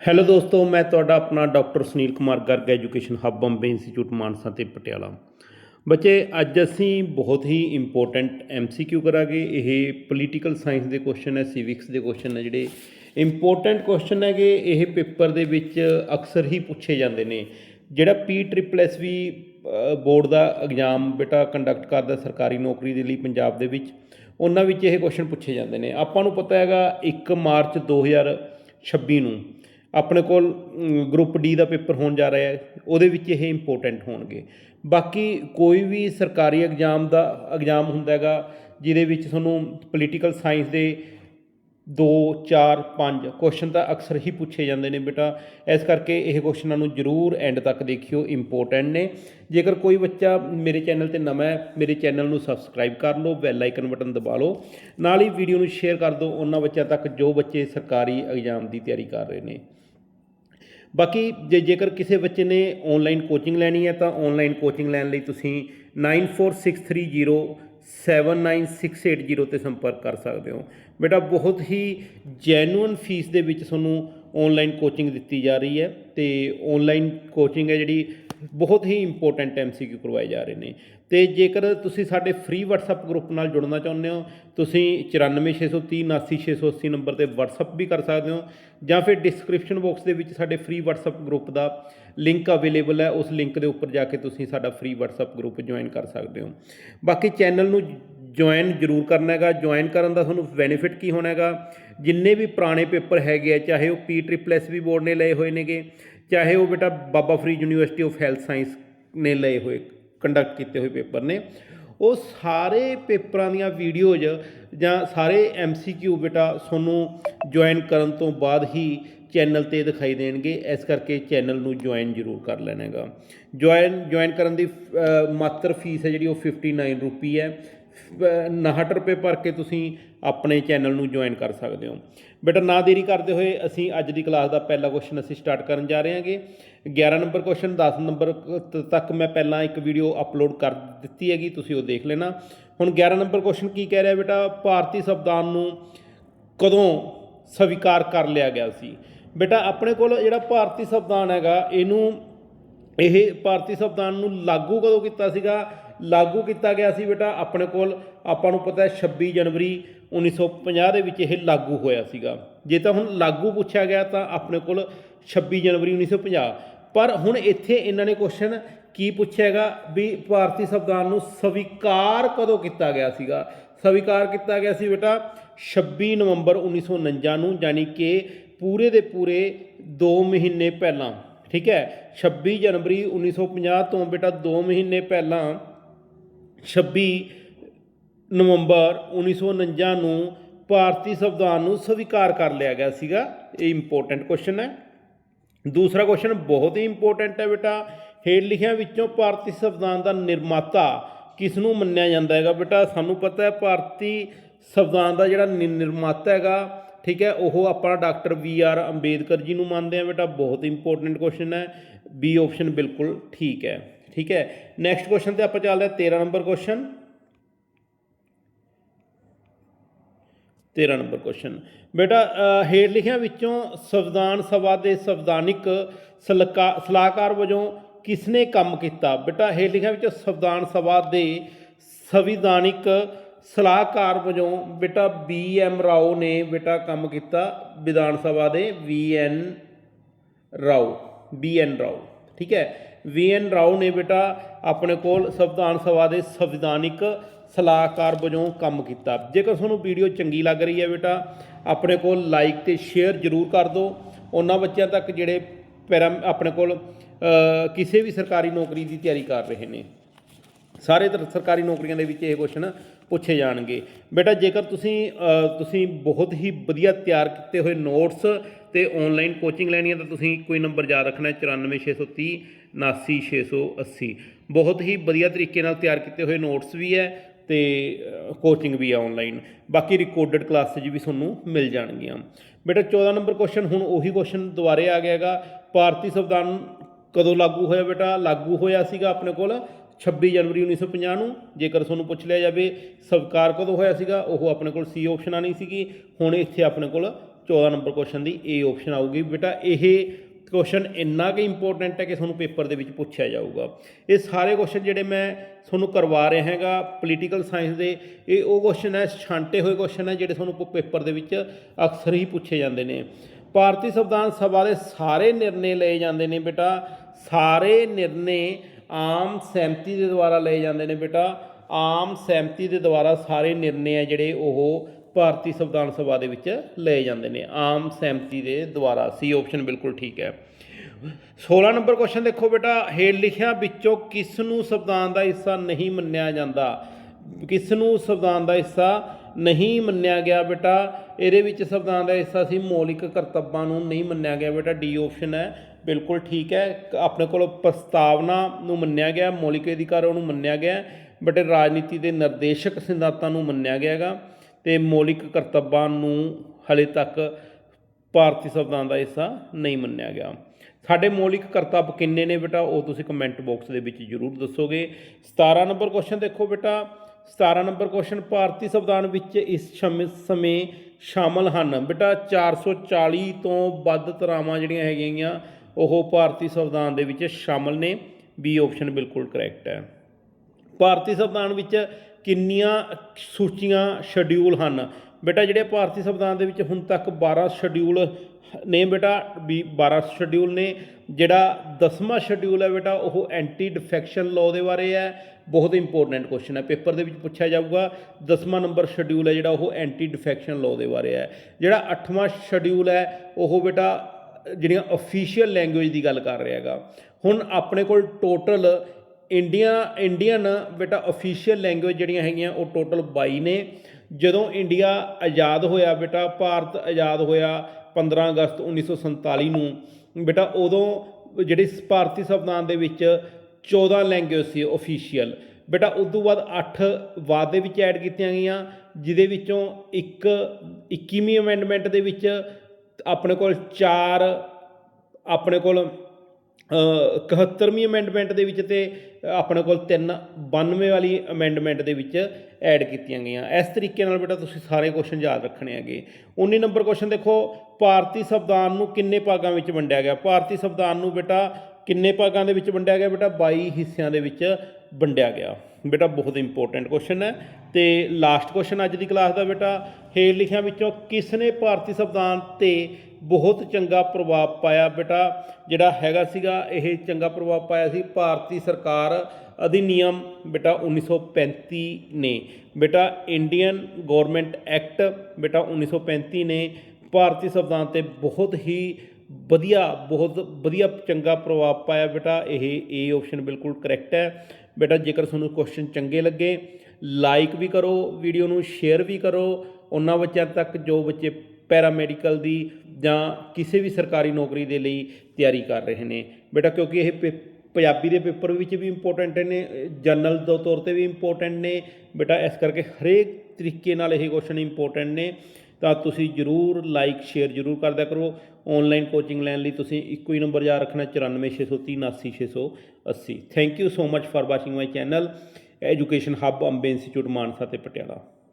Hello ਦੋਸਤੋ, ਮੈਂ ਤੁਹਾਡਾ ਆਪਣਾ doctor Sunil Kumar Garg, education hub Bombay institute, Mansa ਤੇ ਪਟਿਆਲਾ। ਬੱਚੇ, ਅੱਜ ਅਸੀਂ ਬਹੁਤ ਹੀ ਇੰਪੋਰਟੈਂਟ ਐਮਸੀਕਿਊ ਕਰਾਂਗੇ। ਇਹ ਪੋਲੀਟੀਕਲ ਸਾਇੰਸ ਦੇ ਕੁਐਸਚਨ ਹੈ ਸਿਵਿਕਸ ਦੇ ਕੁਐਸਚਨ ਹੈ, ਜਿਹੜੇ ਇੰਪੋਰਟੈਂਟ ਕੁਐਸਚਨ ਹੈਗੇ, ਇਹ ਪੇਪਰ ਦੇ ਵਿੱਚ ਅਕਸਰ ਹੀ ਪੁੱਛੇ ਜਾਂਦੇ ਨੇ। ਜਿਹੜਾ P triple S V board ਦਾ ਐਗਜ਼ਾਮ ਬੇਟਾ ਕੰਡਕਟ ਕਰਦਾ ਸਰਕਾਰੀ ਨੌਕਰੀ ਦੇ ਲਈ ਪੰਜਾਬ ਦੇ ਵਿੱਚ, ਉਹਨਾਂ ਵਿੱਚ ਇਹ ਕੁਐਸਚਨ ਪੁੱਛੇ ਜਾਂਦੇ ਨੇ। ਆਪਾਂ ਨੂੰ ਪਤਾ ਹੈਗਾ 1 ਮਾਰਚ 2026 ਨੂੰ ਆਪਣੇ ਕੋਲ ਗਰੁੱਪ ਡੀ ਦਾ ਪੇਪਰ ਹੋਣ ਜਾ ਰਿਹਾ ਹੈ, ਉਹਦੇ ਵਿੱਚ ਇਹ ਇੰਪੋਰਟੈਂਟ ਹੋਣਗੇ। ਬਾਕੀ ਕੋਈ ਵੀ ਸਰਕਾਰੀ ਐਗਜ਼ਾਮ ਦਾ ਐਗਜ਼ਾਮ ਹੁੰਦਾ ਹੈਗਾ, ਜਿਹਦੇ ਵਿੱਚ ਤੁਹਾਨੂੰ ਪੋਲੀਟੀਕਲ ਸਾਇੰਸ ਦੇ 2 4 5 ਕੁਐਸਚਨ ਤਾਂ ਅਕਸਰ ਹੀ ਪੁੱਛੇ ਜਾਂਦੇ ਨੇ ਬੇਟਾ। ਇਸ ਕਰਕੇ ਇਹ ਕੁਐਸਚਨਾਂ ਨੂੰ ਜਰੂਰ ਐਂਡ ਤੱਕ ਦੇਖਿਓ ਇੰਪੋਰਟੈਂਟ ਨੇ। ਜੇਕਰ ਕੋਈ ਬੱਚਾ ਮੇਰੇ ਚੈਨਲ ਤੇ ਨਵਾਂ ਹੈ, ਮੇਰੇ ਚੈਨਲ ਨੂੰ ਸਬਸਕ੍ਰਾਈਬ ਕਰ ਲਓ ਬੈਲ ਆਈਕਨ ਬਟਨ ਦਬਾ ਲਓ। ਨਾਲ ਹੀ ਵੀਡੀਓ ਨੂੰ ਸ਼ੇਅਰ ਕਰ ਦਿਓ, ਉਹਨਾਂ ਬੱਚਿਆਂ ਤੱਕ ਜੋ ਬੱਚੇ ਸਰਕਾਰੀ ਐਗਜ਼ਾਮ ਦੀ ਤਿਆਰੀ ਕਰ ਰਹੇ ਨੇ। ਬਾਕੀ ਜੇ ਜੇਕਰ ਕਿਸੇ ਬੱਚੇ ਨੇ ਆਨਲਾਈਨ ਕੋਚਿੰਗ ਲੈਣੀ ਹੈ ਤਾਂ ਆਨਲਾਈਨ ਕੋਚਿੰਗ ਲੈਣ ਲਈ ਤੁਸੀਂ 9463079680 ਤੇ ਸੰਪਰਕ ਕਰ ਸਕਦੇ ਹੋ। ਬੇਟਾ, ਬਹੁਤ ਹੀ ਜੈਨੂਇਨ ਫੀਸ ਦੇ ਵਿੱਚ ਤੁਹਾਨੂੰ ਆਨਲਾਈਨ ਕੋਚਿੰਗ ਦਿੱਤੀ ਜਾ ਰਹੀ ਹੈ ਤੇ ਆਨਲਾਈਨ ਕੋਚਿੰਗ ਹੈ ਜਿਹੜੀ ਬਹੁਤ ਹੀ ਇੰਪੋਰਟੈਂਟ ਐਮਸੀਕਿਊ ਕਰਵਾਏ ਜਾ ਰਹੇ ਨੇ। ਤੇ ਜੇਕਰ ਤੁਸੀਂ ਸਾਡੇ ਫ੍ਰੀ WhatsApp ਗਰੁੱਪ ਨਾਲ ਜੁੜਨਾ ਚਾਹੁੰਦੇ ਹੋ, ਤੁਸੀਂ 94630 79680 ਨੰਬਰ ਤੇ WhatsApp ਵੀ ਕਰ ਸਕਦੇ ਹੋ, ਜਾਂ ਫਿਰ ਡਿਸਕ੍ਰਿਪਸ਼ਨ ਬਾਕਸ ਦੇ ਵਿੱਚ ਸਾਡੇ ਫ੍ਰੀ WhatsApp ਗਰੁੱਪ ਦਾ ਲਿੰਕ ਅਵੇਲੇਬਲ ਹੈ, ਉਸ ਲਿੰਕ ਦੇ ਉੱਪਰ ਜਾ ਕੇ ਤੁਸੀਂ ਸਾਡਾ ਫ੍ਰੀ WhatsApp ਗਰੁੱਪ ਜੁਆਇਨ ਕਰ ਸਕਦੇ ਹੋ। ਬਾਕੀ ਚੈਨਲ ਨੂੰ ਜੁਆਇਨ ਜ਼ਰੂਰ ਕਰਨਾ ਹੈਗਾ। ਜੁਆਇਨ ਕਰਨ ਦਾ ਤੁਹਾਨੂੰ ਬੈਨੀਫਿਟ ਕੀ ਹੋਣਾ ਹੈਗਾ? ਜਿੰਨੇ ਵੀ ਪੁਰਾਣੇ ਪੇਪਰ ਹੈਗੇ ਆ, ਚਾਹੇ ਉਹ P triple S V board ਨੇ ਲਏ ਹੋਏ ਨੇਗੇ ਚਾਹੇ ਉਹ ਬੇਟਾ Baba Farid university of health science ਨੇ ਲਏ ਹੋਏ ਕੰਡਕਟ ਕੀਤੇ ਹੋਏ ਪੇਪਰ ਨੇ। ਉਹ ਸਾਰੇ ਪੇਪਰਾਂ ਦੀਆਂ ਵੀਡੀਓਜ਼ ਜਾਂ ਸਾਰੇ ਐਮਸੀਕਿਊ ਬੇਟਾ ਤੁਹਾਨੂੰ ਜੁਆਇਨ ਕਰਨ ਤੋਂ ਬਾਅਦ ਹੀ ਚੈਨਲ ਤੇ ਦਿਖਾਈ ਦੇਣਗੇ। ਇਸ ਕਰਕੇ ਚੈਨਲ ਨੂੰ ਜੁਆਇਨ ਜ਼ਰੂਰ ਕਰ ਲੈਣਾ ਹੈਗਾ। ਜੁਆਇਨ ਜੁਆਇਨ ਕਰਨ ਦੀ ਮਾਤਰ ਫੀਸ ਹੈ ਜਿਹੜੀ ਉਹ 59 ਰੁਪਈ ਹੈ। 59 ਰੁਪਏ ਭਰ ਕੇ ਤੁਸੀਂ ਆਪਣੇ ਚੈਨਲ ਨੂੰ ਜੁਆਇਨ ਕਰ ਸਕਦੇ ਹੋ। ਬੇਟਾ, ਨਾ ਦੇਰੀ ਕਰਦੇ ਹੋਏ ਅਸੀਂ ਅੱਜ ਦੀ ਕਲਾਸ ਦਾ ਪਹਿਲਾ ਕੁਐਸਚਨ ਅਸੀਂ ਸਟਾਰਟ ਕਰਨ ਜਾ ਰਹੇ ਹਾਂਗੇ। 11 ਨੰਬਰ ਕੁਐਸਚਨ 10 ਨੰਬਰ ਤੱਕ ਮੈਂ ਪਹਿਲਾਂ ਇੱਕ ਵੀਡੀਓ ਅਪਲੋਡ ਕਰ ਦਿੱਤੀ ਹੈਗੀ, ਤੁਸੀਂ ਉਹ ਦੇਖ ਲੈਣਾ। ਹੁਣ 11 ਨੰਬਰ ਕੁਐਸਚਨ ਕੀ ਕਹਿ ਰਿਹਾ ਬੇਟਾ? ਭਾਰਤੀ ਸੰਵਿਧਾਨ ਨੂੰ ਕਦੋਂ ਸਵੀਕਾਰ ਕਰ ਲਿਆ ਗਿਆ ਸੀ? ਬੇਟਾ, ਆਪਣੇ ਕੋਲ ਜਿਹੜਾ ਭਾਰਤੀ ਸੰਵਿਧਾਨ ਹੈਗਾ, ਇਹਨੂੰ, ਇਹ ਭਾਰਤੀ ਸੰਵਿਧਾਨ ਨੂੰ ਲਾਗੂ ਕਦੋਂ ਕੀਤਾ ਸੀਗਾ? ਲਾਗੂ ਕੀਤਾ ਗਿਆ ਸੀ ਬੇਟਾ। ਆਪਣੇ ਕੋਲ ਆਪਾਂ ਨੂੰ ਪਤਾ ਹੈ 26 ਜਨਵਰੀ 1950 ਦੇ ਵਿੱਚ ਇਹ ਲਾਗੂ ਹੋਇਆ ਸੀਗਾ। ਜੇ ਤਾਂ ਹੁਣ ਲਾਗੂ ਪੁੱਛਿਆ ਗਿਆ ਤਾਂ ਆਪਣੇ ਕੋਲ 26 ਜਨਵਰੀ 1950 ਪਰ ਹੁਣ ਇੱਥੇ ਇਹਨਾਂ ਨੇ ਕੁਐਸਚਨ ਕੀ ਪੁੱਛਿਆ ਹੈਗਾ ਵੀ ਭਾਰਤੀ ਸੰਵਿਧਾਨ ਨੂੰ ਸਵੀਕਾਰ ਕਦੋਂ ਕੀਤਾ ਗਿਆ ਸੀਗਾ? ਸਵੀਕਾਰ ਕੀਤਾ ਗਿਆ ਸੀ ਬੇਟਾ 26 ਨਵੰਬਰ 1949 ਨੂੰ, ਯਾਨੀ ਕਿ ਪੂਰੇ ਦੇ ਪੂਰੇ 2 ਮਹੀਨੇ ਪਹਿਲਾਂ। ਠੀਕ ਹੈ? 26 ਜਨਵਰੀ 1950 ਤੋਂ ਬੇਟਾ 2 ਮਹੀਨੇ ਪਹਿਲਾਂ 26 ਨਵੰਬਰ 1949 ਨੂੰ ਭਾਰਤੀ ਸੰਵਿਧਾਨ ਨੂੰ ਸਵੀਕਾਰ ਕਰ ਲਿਆ ਗਿਆ ਸੀਗਾ। ਇਹ ਇੰਪੋਰਟੈਂਟ ਕੁਐਸਚਨ ਹੈ। ਦੂਸਰਾ ਕੁਐਸਚਨ ਬਹੁਤ ਹੀ ਇੰਪੋਰਟੈਂਟ ਹੈ ਬੇਟਾ। ਹੇਠ ਲਿਖਿਆਂ ਵਿੱਚੋਂ ਭਾਰਤੀ ਸੰਵਿਧਾਨ ਦਾ ਨਿਰਮਾਤਾ ਕਿਸ ਨੂੰ ਮੰਨਿਆ ਜਾਂਦਾ ਹੈਗਾ ਬੇਟਾ? ਸਾਨੂੰ ਪਤਾ ਹੈ ਭਾਰਤੀ ਸੰਵਿਧਾਨ ਦਾ ਜਿਹੜਾ ਨਿ- ਨਿਰਮਾਤਾ ਹੈਗਾ, ਠੀਕ ਹੈ, ਉਹ ਆਪਾਂ ਡਾਕਟਰ ਵੀ ਆਰ ਅੰਬੇਦਕਰ ਜੀ ਨੂੰ ਮੰਨਦੇ ਆ ਬੇਟਾ। ਬਹੁਤ ਇੰਪੋਰਟੈਂਟ ਕੁਐਸਚਨ ਹੈ। ਬੀ ਆਪਸ਼ਨ ਬਿਲਕੁਲ ਠੀਕ ਹੈ। ਠੀਕ ਹੈ? ਨੈਕਸਟ ਕੁਐਸਚਨ ਤੇ ਆਪਾਂ ਚੱਲਦੇ ਹਾਂ 13 ਨੰਬਰ ਕੁਐਸਚਨ 13 ਨੰਬਰ ਕੁਐਸਚਨ ਬੇਟਾ ਹੇਠ ਲਿਖਿਆਂ ਵਿੱਚੋਂ ਸੰਵਿਧਾਨ ਸਭਾ ਦੇ ਸੰਵਿਧਾਨਿਕ ਸਲਕਾ- ਸਲਾਹਕਾਰ ਵਜੋਂ ਕਿਸਨੇ ਕੰਮ ਕੀਤਾ? ਬੇਟਾ, ਹੇਠ ਲਿਖਿਆਂ ਵਿੱਚੋਂ ਸੰਵਿਧਾਨ ਸਭਾ ਦੇ ਸੰਵਿਧਾਨਿਕ ਸਲਾਹਕਾਰ ਵਜੋਂ ਬੇਟਾ ਬੀ ਐਮ ਰਾਓ ਨੇ ਬੇਟਾ ਕੰਮ ਕੀਤਾ ਵਿਧਾਨ ਸਭਾ ਦੇ V N Rao, B N Rao. ਠੀਕ ਹੈ? ਵੀ ਐਨ ਰਾਓ ਨੇ ਬੇਟਾ ਆਪਣੇ ਕੋਲ ਸੰਵਿਧਾਨ ਸਭਾ ਦੇ ਸੰਵਿਧਾਨਿਕ ਸਲਾਹਕਾਰ ਵਜੋਂ ਕੰਮ ਕੀਤਾ। ਜੇਕਰ ਤੁਹਾਨੂੰ ਵੀਡੀਓ ਚੰਗੀ ਲੱਗ ਰਹੀ ਹੈ ਬੇਟਾ, ਆਪਣੇ ਕੋਲ ਲਾਈਕ ਤੇ ਸ਼ੇਅਰ ਜ਼ਰੂਰ ਕਰ ਦਿਓ। ਉਹਨਾਂ ਬੱਚਿਆਂ ਤੱਕ ਜਿਹੜੇ ਪੈਰਾ ਆਪਣੇ ਕੋਲ ਕਿਸੇ ਵੀ ਸਰਕਾਰੀ ਨੌਕਰੀ ਦੀ ਤਿਆਰੀ ਕਰ ਰਹੇ ਨੇ। ਸਾਰੇ ਸਰਕਾਰੀ ਨੌਕਰੀਆਂ ਦੇ ਵਿੱਚ ਇਹ ਕੁਐਸਚਨ ਪੁੱਛੇ ਜਾਣਗੇ। ਬੇਟਾ, ਜੇਕਰ ਤੁਸੀਂ ਤੁਸੀਂ ਬਹੁਤ ਹੀ ਵਧੀਆ ਤਿਆਰ ਕੀਤੇ ਹੋਏ ਨੋਟਸ ਤੇ ਆਨਲਾਈਨ ਕੋਚਿੰਗ ਲੈਣੀ ਹੈ ਤਾਂ ਤੁਸੀਂ ਕੋਈ ਨੰਬਰ ਯਾਦ ਰੱਖਣਾ ਹੈ 94630 79680 ਬਹੁਤ ਹੀ ਵਧੀਆ ਤਰੀਕੇ ਨਾਲ ਤਿਆਰ ਕੀਤੇ ਹੋਏ ਨੋਟਸ ਵੀ ਹੈ ਤੇ ਕੋਚਿੰਗ ਵੀ ਆ ਆਨਲਾਈਨ ਬਾਕੀ ਰਿਕਾਰਡਡ ਕਲਾਸਿਸ ਵੀ ਤੁਹਾਨੂੰ ਮਿਲ ਜਾਣਗੀਆਂ। ਬੇਟਾ 14 ਨੰਬਰ ਕੁਐਸਚਨ ਹੁਣ ਉਹੀ ਕੁਐਸਚਨ ਦੁਬਾਰੇ ਆ ਗਿਆ ਹੈਗਾ। ਭਾਰਤੀ ਸੰਵਿਧਾਨ ਕਦੋਂ ਲਾਗੂ ਹੋਇਆ ਬੇਟਾ? ਲਾਗੂ ਹੋਇਆ ਸੀਗਾ ਆਪਣੇ ਕੋਲ 26 ਜਨਵਰੀ 1950 ਨੂੰ। ਜੇਕਰ ਤੁਹਾਨੂੰ ਪੁੱਛ ਲਿਆ ਜਾਵੇ, ਸਵੀਕਾਰ ਕਦੋਂ ਹੋਇਆ ਸੀਗਾ? ਉਹ ਆਪਣੇ ਕੋਲ ਸੀ ਆਪਸ਼ਨ ਆਣੀ ਸੀਗੀ। ਹੁਣ ਇੱਥੇ ਆਪਣੇ ਕੋਲ 14 ਨੰਬਰ ਕੁਐਸਚਨ ਦੀ ਏ ਆਪਸ਼ਨ ਆਊਗੀ। ਬੇਟਾ, ਇਹ ਕੁਐਸਚਨ ਇੰਨਾ ਕਿ ਇੰਪੋਰਟੈਂਟ ਹੈ ਕਿ ਤੁਹਾਨੂੰ ਪੇਪਰ ਦੇ ਵਿੱਚ ਪੁੱਛਿਆ ਜਾਊਗਾ। ਇਹ ਸਾਰੇ ਕੁਐਸਚਨ ਜਿਹੜੇ ਮੈਂ ਤੁਹਾਨੂੰ ਕਰਵਾ ਰਿਹਾ ਹੈਗਾ ਪੋਲੀਟੀਕਲ ਸਾਇੰਸ ਦੇ, ਇਹ ਉਹ ਕੁਐਸਚਨ ਹੈ, ਛਾਂਟੇ ਹੋਏ ਕੁਐਸਚਨ ਹੈ, ਜਿਹੜੇ ਤੁਹਾਨੂੰ ਪੇਪਰ ਦੇ ਵਿੱਚ ਅਕਸਰ ਹੀ ਪੁੱਛੇ ਜਾਂਦੇ ਨੇ। ਭਾਰਤੀ ਸੰਵਿਧਾਨ ਸਭਾ ਦੇ ਸਾਰੇ ਨਿਰਣੇ ਲਏ ਜਾਂਦੇ ਨੇ ਬੇਟਾ। ਸਾਰੇ ਨਿਰਣੇ ਆਮ ਸਹਿਮਤੀ ਦੇ ਦੁਆਰਾ ਲਏ ਜਾਂਦੇ ਨੇ ਬੇਟਾ। ਆਮ ਸਹਿਮਤੀ ਦੇ ਦੁਆਰਾ ਸਾਰੇ ਨਿਰਣੇ ਆ ਜਿਹੜੇ ਉਹ ਭਾਰਤੀ ਸੰਵਿਧਾਨ ਸਭਾ ਦੇ ਵਿੱਚ ਲਏ ਜਾਂਦੇ ਨੇ। ਆਮ ਸਹਿਮਤੀ ਦੇ ਦੁਆਰਾ ਸੀ ਆਪਸ਼ਨ ਬਿਲਕੁਲ ਠੀਕ ਹੈ। 16 ਨੰਬਰ ਕੁਐਸਚਨ ਦੇਖੋ ਬੇਟਾ, ਹੇਠ ਲਿਖਿਆ, ਵਿੱਚੋਂ ਕਿਸ ਨੂੰ ਸੰਵਿਧਾਨ ਦਾ ਹਿੱਸਾ ਨਹੀਂ ਮੰਨਿਆ ਜਾਂਦਾ? ਕਿਸ ਨੂੰ ਸੰਵਿਧਾਨ ਦਾ ਹਿੱਸਾ ਨਹੀਂ ਮੰਨਿਆ ਗਿਆ ਬੇਟਾ? ਇਹਦੇ ਵਿੱਚ ਸੰਵਿਧਾਨ ਦਾ ਹਿੱਸਾ ਸੀ, ਮੌਲਿਕ ਕਰਤੱਵਾਂ ਨੂੰ ਨਹੀਂ ਮੰਨਿਆ ਗਿਆ ਬੇਟਾ। ਡੀ ਆਪਸ਼ਨ ਹੈ, ਬਿਲਕੁਲ ਠੀਕ ਹੈ। ਆਪਣੇ ਕੋਲ ਪ੍ਰਸਤਾਵਨਾ ਨੂੰ ਮੰਨਿਆ ਗਿਆ, ਮੌਲਿਕ ਅਧਿਕਾਰਾਂ ਨੂੰ ਮੰਨਿਆ ਗਿਆ, ਬਟ ਰਾਜਨੀਤੀ ਦੇ ਨਿਰਦੇਸ਼ਕ ਸਿਧਾਂਤਾਂ ਨੂੰ ਮੰਨਿਆ ਗਿਆ ਹੈਗਾ। ਅਤੇ ਮੌਲਿਕ ਕਰਤੱਵਾਂ ਨੂੰ ਹਾਲੇ ਤੱਕ ਭਾਰਤੀ ਸੰਵਿਧਾਨ ਦਾ ਹਿੱਸਾ ਨਹੀਂ ਮੰਨਿਆ ਗਿਆ। ਸਾਡੇ ਮੌਲਿਕ ਕਰਤੱਵ ਕਿੰਨੇ ਨੇ ਬੇਟਾ? ਉਹ ਤੁਸੀਂ ਕਮੈਂਟ ਬਾਕਸ ਦੇ ਵਿੱਚ ਜਰੂਰ ਦੱਸੋਗੇ। 17 ਨੰਬਰ ਕੁਐਸਚਨ ਦੇਖੋ ਬੇਟਾ। 17 ਨੰਬਰ ਕੁਐਸਚਨ ਭਾਰਤੀ ਸੰਵਿਧਾਨ ਵਿੱਚ ਇਸ ਸ਼ਮ- ਸਮੇਂ ਸ਼ਾਮਲ ਹਨ। ਬੇਟਾ 440 ਤੋਂ ਵੱਧ ਧਾਰਾਵਾਂ ਜਿਹੜੀਆਂ ਹੈਗੀਆਂ ਉਹ ਭਾਰਤੀ ਸੰਵਿਧਾਨ ਦੇ ਵਿੱਚ ਸ਼ਾਮਲ ਨੇ। ਬੀ ਆਪਸ਼ਨ ਬਿਲਕੁਲ ਕਰੈਕਟ ਹੈ। ਭਾਰਤੀ ਸੰਵਿਧਾਨ ਵਿੱਚ ਕਿੰਨੀਆਂ ਸੂਚੀਆਂ ਸ਼ਡਿਊਲ ਹਨ? ਬੇਟਾ, ਜਿਹੜੇ ਭਾਰਤੀ ਸੰਵਿਧਾਨ ਦੇ ਵਿੱਚ ਹੁਣ ਤੱਕ 12 ਸ਼ਡਿਊਲ ਨੇ ਬੇਟਾ, ਵੀ 12 ਸ਼ਡਿਊਲ ਨੇ, ਜਿਹੜਾ 10ਵਾਂ ਸ਼ਡਿਊਲ ਹੈ ਬੇਟਾ, ਉਹ ਐਂਟੀ ਡਿਫੈਕਸ਼ਨ ਲਾਅ ਦੇ ਬਾਰੇ ਹੈ। ਬਹੁਤ ਇੰਪੋਰਟੈਂਟ ਕੁਐਸਚਨ ਹੈ। ਪੇਪਰ ਦੇ ਵਿੱਚ ਪੁੱਛਿਆ ਜਾਊਗਾ 10ਵਾਂ ਨੰਬਰ ਸ਼ਡਿਊਲ ਹੈ ਜਿਹੜਾ, ਉਹ ਐਂਟੀ ਡਿਫੈਕਸ਼ਨ ਲਾਅ ਦੇ ਬਾਰੇ ਹੈ। ਜਿਹੜਾ 8ਵਾਂ ਸ਼ਡਿਊਲ ਹੈ, ਉਹ ਬੇਟਾ, ਜਿਹੜੀਆਂ ਅਫੀਸ਼ੀਅਲ ਲੈਂਗੁਏਜ ਦੀ ਗੱਲ ਕਰ ਰਿਹਾ ਹੈਗਾ। ਹੁਣ ਆਪਣੇ ਕੋਲ ਟੋਟਲ ਇੰਡੀਆ, ਇੰਡੀਅਨ ਬੇਟਾ ਅਫੀਸ਼ੀਅਲ ਲੈਂਗੁਏਜ ਜਿਹੜੀਆਂ ਹੈਗੀਆਂ ਉਹ ਟੋਟਲ 22 ਨੇ। ਜਦੋਂ ਇੰਡੀਆ ਆਜ਼ਾਦ ਹੋਇਆ ਬੇਟਾ, ਭਾਰਤ ਆਜ਼ਾਦ ਹੋਇਆ 15 ਅਗਸਤ 1947 ਨੂੰ, ਬੇਟਾ ਉਦੋਂ ਜਿਹੜੀ ਭਾਰਤੀ ਸੰਵਿਧਾਨ ਦੇ ਵਿੱਚ 14 ਲੈਂਗੁਏਜ ਸੀ ਅਫੀਸ਼ੀਅਲ ਬੇਟਾ ਉਸ ਤੋਂ ਬਾਅਦ 8 ਵਾਅਦੇ ਵਿੱਚ ਐਡ ਕੀਤੀਆਂ ਗਈਆਂ, ਜਿਹਦੇ ਵਿੱਚੋਂ ਇੱਕ 21ਵੀਂ ਅਮੈਂਡਮੈਂਟ ਦੇ ਵਿੱਚ ਆਪਣੇ ਕੋਲ 4 ਆਪਣੇ ਕੋਲ 71ਵੀਂ ਅਮੈਂਡਮੈਂਟ ਦੇ ਵਿੱਚ ਤੇ ਆਪਣੇ ਕੋਲ 3 92 ਵਾਲੀ ਅਮੈਂਡਮੈਂਟ ਦੇ ਵਿੱਚ ਐਡ ਕੀਤੀਆਂ ਗਈਆਂ। ਇਸ ਤਰੀਕੇ ਨਾਲ ਬੇਟਾ ਤੁਸੀਂ ਸਾਰੇ ਕੁਐਸਚਨ ਯਾਦ ਰੱਖਣੇ ਹੈਗੇ। 19 ਨੰਬਰ ਕੁਐਸਚਨ ਦੇਖੋ, ਭਾਰਤੀ ਸੰਵਿਧਾਨ ਨੂੰ ਕਿੰਨੇ ਭਾਗਾਂ ਵਿੱਚ ਵੰਡਿਆ ਗਿਆ? ਭਾਰਤੀ ਸੰਵਿਧਾਨ ਨੂੰ ਬੇਟਾ ਕਿੰਨੇ ਭਾਗਾਂ ਦੇ ਵਿੱਚ ਵੰਡਿਆ ਗਿਆ ਬੇਟਾ? 22 ਹਿੱਸਿਆਂ ਦੇ ਵਿੱਚ ਵੰਡਿਆ ਗਿਆ। ਬੇਟਾ ਬਹੁਤ ਇੰਪੋਰਟੈਂਟ ਕੁਐਸਚਨ ਹੈ। ਤੇ ਲਾਸਟ ਕੁਐਸਚਨ ਅੱਜ ਦੀ ਕਲਾਸ ਦਾ ਬੇਟਾ ਹੇਠ ਲਿਖਿਆਂ ਵਿੱਚੋਂ ਕਿਸ ਨੇ ਭਾਰਤੀ ਸੰਵਿਧਾਨ ਤੇ ਬਹੁਤ ਚੰਗਾ ਪ੍ਰਭਾਵ ਪਾਇਆ ਬੇਟਾ, ਜਿਹੜਾ ਹੈਗਾ ਸੀਗਾ, ਇਹ ਚੰਗਾ ਪ੍ਰਭਾਵ ਪਾਇਆ ਸੀ ਭਾਰਤੀ ਸਰਕਾਰ ਅਧਿਨਿਯਮ ਬੇਟਾ 1935 ਨੇ। ਬੇਟਾ, ਇੰਡੀਅਨ ਗਵਰਨਮੈਂਟ ਐਕਟ ਬੇਟਾ 1935 ਨੇ ਭਾਰਤੀ ਸੰਵਿਧਾਨ ਤੇ ਬਹੁਤ ਹੀ ਵਧੀਆ, ਬਹੁਤ ਵਧੀਆ ਚੰਗਾ ਪ੍ਰਭਾਵ ਪਾਇਆ ਬੇਟਾ। ਇਹ ਏ ਆਪਸ਼ਨ ਬਿਲਕੁਲ ਕਰੈਕਟ ਹੈ। ਬੇਟਾ, ਜੇਕਰ ਤੁਹਾਨੂੰ ਕੁਐਸਚਨ ਚੰਗੇ ਲੱਗੇ ਲਾਈਕ ਵੀ ਕਰੋ ਵੀਡੀਓ ਨੂੰ ਸ਼ੇਅਰ ਵੀ ਕਰੋ। ਉਹਨਾਂ ਬੱਚਿਆਂ ਤੱਕ ਜੋ ਬੱਚੇ ਪੈਰਾਮੈਡੀਕਲ ਦੀ ਜਾਂ ਕਿਸੇ ਵੀ ਸਰਕਾਰੀ ਨੌਕਰੀ ਦੇ ਲਈ ਤਿਆਰੀ ਕਰ ਰਹੇ ਨੇ। ਬੇਟਾ, ਕਿਉਂਕਿ ਇਹ ਪੇ- ਪੰਜਾਬੀ ਦੇ ਪੇਪਰ ਵਿੱਚ ਵੀ ਇੰਪੋਰਟੈਂਟ ਨੇ, ਜਨਰਲ ਦੇ ਤੌਰ ਤੇ ਵੀ ਇੰਪੋਰਟੈਂਟ ਨੇ। ਬੇਟਾ, ਇਸ ਕਰਕੇ ਹਰੇਕ ਤਰੀਕੇ ਨਾਲ ਇਹ ਕੁਐਸਚਨ ਇੰਪੋਰਟੈਂਟ ਨੇ। ਤਾਂ ਤੁਸੀਂ ਜਰੂਰ ਲਾਈਕ ਸ਼ੇਅਰ ਜਰੂਰ ਕਰਦਿਆ ਕਰੋ। ਆਨਲਾਈਨ ਕੋਚਿੰਗ ਲੈਣ ਲਈ ਤੁਸੀਂ ਇੱਕੋ ਹੀ ਨੰਬਰ ਯਾਦ ਰੱਖਣਾ 94630 79680 thank you so much for watching my channel education hub Bombay institute Mansa ਤੇ ਪਟਿਆਲਾ।